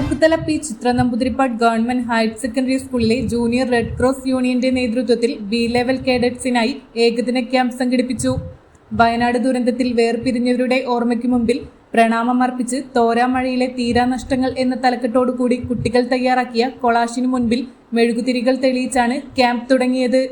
Cherthala P Chitra Namboodiripad government higher secondary സ്കൂളിലെ junior red cross യൂണിയന്റെ നേതൃത്വത്തിൽ B level കേഡറ്റ്സിനായി ഏകദിന ക്യാമ്പ് സംഘടിപ്പിച്ചു. വയനാട് ദുരന്തത്തിൽ വേർപിരിഞ്ഞവരുടെ ഓർമ്മയ്ക്ക് മുമ്പിൽ പ്രണാമമർപ്പിച്ച് തോരാമഴയിലെ തീരാനഷ്ടങ്ങൾ എന്ന തലക്കെട്ടോടുകൂടി കുട്ടികൾ തയ്യാറാക്കിയ കൊളാഷിനു മുൻപിൽ മെഴുകുതിരികൾ തെളിയിച്ചാണ് ക്യാമ്പ് തുടങ്ങിയത്.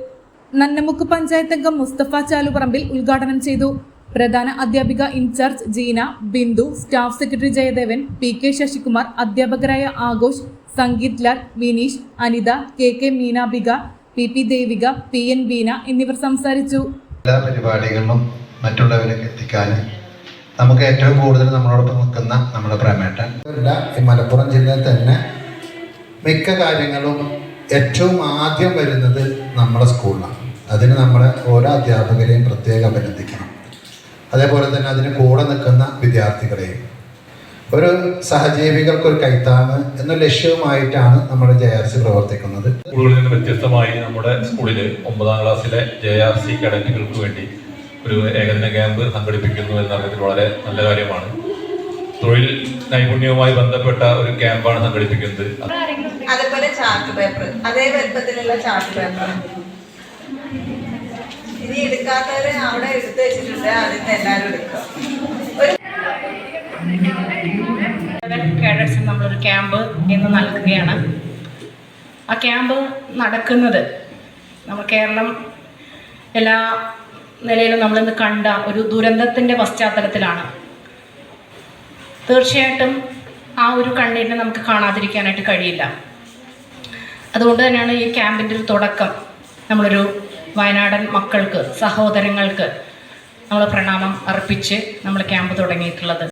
നന്നമുക്ക് പഞ്ചായത്തംഗം മുസ്തഫ ചാലുപറമ്പിൽ ഉദ്ഘാടനം ചെയ്തു. പ്രധാന അധ്യാപിക in charge Jeena Bindu staff secretary Jayadevan P K Sasikumar അധ്യാപകരായ Aghosh Sangeeth Lal Vineesh Anitha K K Meenabika P P Devika P N Beena എന്നിവർ സംസാരിച്ചു. എല്ലാ പരിപാടികളിലും മറ്റുള്ളവരിലേക്ക് എത്തിക്കാൻ നമുക്ക് ഏറ്റവും കൂടുതൽ നമ്മളോടൊപ്പം നിൽക്കുന്ന നമ്മുടെ പ്രമേട്ടൻ. ഈ മലപ്പുറം ജില്ലയിൽ തന്നെ മിക്ക കാര്യങ്ങളും ഏറ്റവും ആദ്യം വരുന്നത് നമ്മുടെ സ്കൂളിലാണ്. അതിന് നമ്മൾ ഓരോ അധ്യാപകരെയും പ്രത്യേകം അഭിനന്ദിക്കണം. അതേപോലെ തന്നെ അതിന് കൂടെ നിൽക്കുന്ന വിദ്യാർത്ഥികളെയും ഒരു സഹജീവികൾക്ക് ഒരു കൈത്താങ്ങ് എന്ന ലക്ഷ്യവുമായിട്ടാണ് നമ്മൾ ജെ ആർ സി പ്രവർത്തിക്കുന്നത്. സ്കൂളുകളിൽ നിന്ന് വ്യത്യസ്തമായി നമ്മുടെ സ്കൂളിൽ ഒമ്പതാം ക്ലാസ്സിലെ ജെ ആർ സി കേഡറ്റുകൾക്ക് വേണ്ടി ഒരു ഏകദിന ക്യാമ്പ് സംഘടിപ്പിക്കുന്നു എന്ന കാര്യത്തിൽ വളരെ നല്ല കാര്യമാണ്. തൊഴിൽ നൈപുണ്യവുമായി ബന്ധപ്പെട്ട ഒരു ക്യാമ്പാണ് സംഘടിപ്പിക്കുന്നത്. അതേപോലെ ചാർട്ട് പേപ്പർ. അതേ വലുപ്പത്തിലുള്ള ചാർട്ട് പേപ്പർ. ഇനി എടുക്കാത്തവര് അവിടെ എടുത്തു വെച്ചിട്ടുണ്ട്. അതിന് എല്ലാവരും എടുക്കുക നമ്മളൊരു ക്യാമ്പ് ഇന്ന് നൽകുകയാണ് ആ ക്യാമ്പ് നടക്കുന്നത് നമ്മൾ കേരളം എല്ലാ നിലയിലും നമ്മളിന്ന് കണ്ട ഒരു ദുരന്തത്തിന്റെ പശ്ചാത്തലത്തിലാണ്. തീർച്ചയായിട്ടും ആ ഒരു കണ്ണീരിനെ നമുക്ക് കാണാതിരിക്കാനായിട്ട് കഴിയില്ല. അതുകൊണ്ട് തന്നെയാണ് ഈ ക്യാമ്പിന്റെ ഒരു തുടക്കം നമ്മളൊരു വയനാടൻ മക്കൾക്ക് സഹോദരങ്ങൾക്ക് നമ്മൾ പ്രണാമം അർപ്പിച്ച് നമ്മൾ ക്യാമ്പ് തുടങ്ങിയിട്ടുള്ളത്.